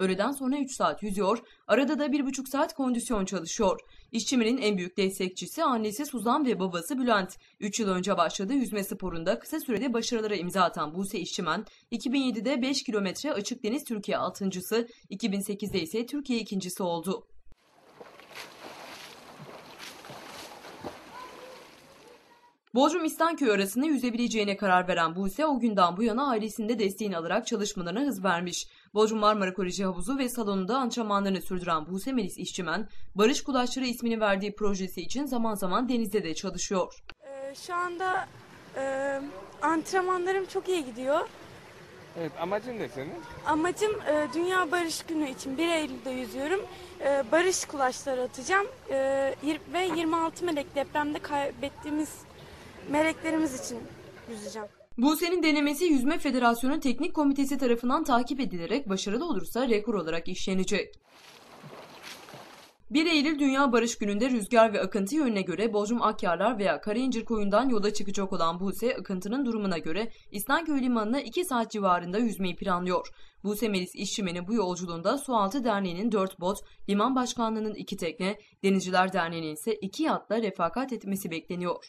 Öğleden sonra 3 saat yüzüyor, arada da 1,5 saat kondisyon çalışıyor. İşçimenin en büyük destekçisi annesi Suzan ve babası Bülent. 3 yıl önce başladığı yüzme sporunda kısa sürede başarılara imza atan Buse İşçimen, 2007'de 5 kilometre açık deniz Türkiye 6.sı, 2008'de ise Türkiye ikincisi oldu. Bodrum İstanköy arasında yüzebileceğine karar veren Buse o günden bu yana ailesinde desteğini alarak çalışmalarına hız vermiş. Bodrum Marmara Koleji havuzu ve salonunda antrenmanlarını sürdüren Buse Melis İşçimen, Barış Kulaçları ismini verdiği projesi için zaman zaman denizde de çalışıyor. Ee, Şu anda e, antrenmanlarım çok iyi gidiyor. Evet amacın ne senin? Amacım e, Dünya Barış Günü için 1 Eylül'de yüzüyorum. E, barış kulaçları atacağım E, ve 26 melek depremde kaybettiğimiz meleklerimiz için yüzeceğim. Buse'nin denemesi Yüzme Federasyonu Teknik Komitesi tarafından takip edilerek başarılı olursa rekor olarak işlenecek. 1 Eylül Dünya Barış Günü'nde rüzgar ve akıntı yönüne göre Bodrum Akyarlar veya Karaincir koyundan yola çıkacak olan Buse, akıntının durumuna göre İstanköy Limanı'na 2 saat civarında yüzmeyi planlıyor. Buse Melis İşçimen'in bu yolculuğunda Sualtı Derneği'nin 4 bot, Liman Başkanlığı'nın 2 tekne, Denizciler Derneği'nin ise 2 yatla refakat etmesi bekleniyor.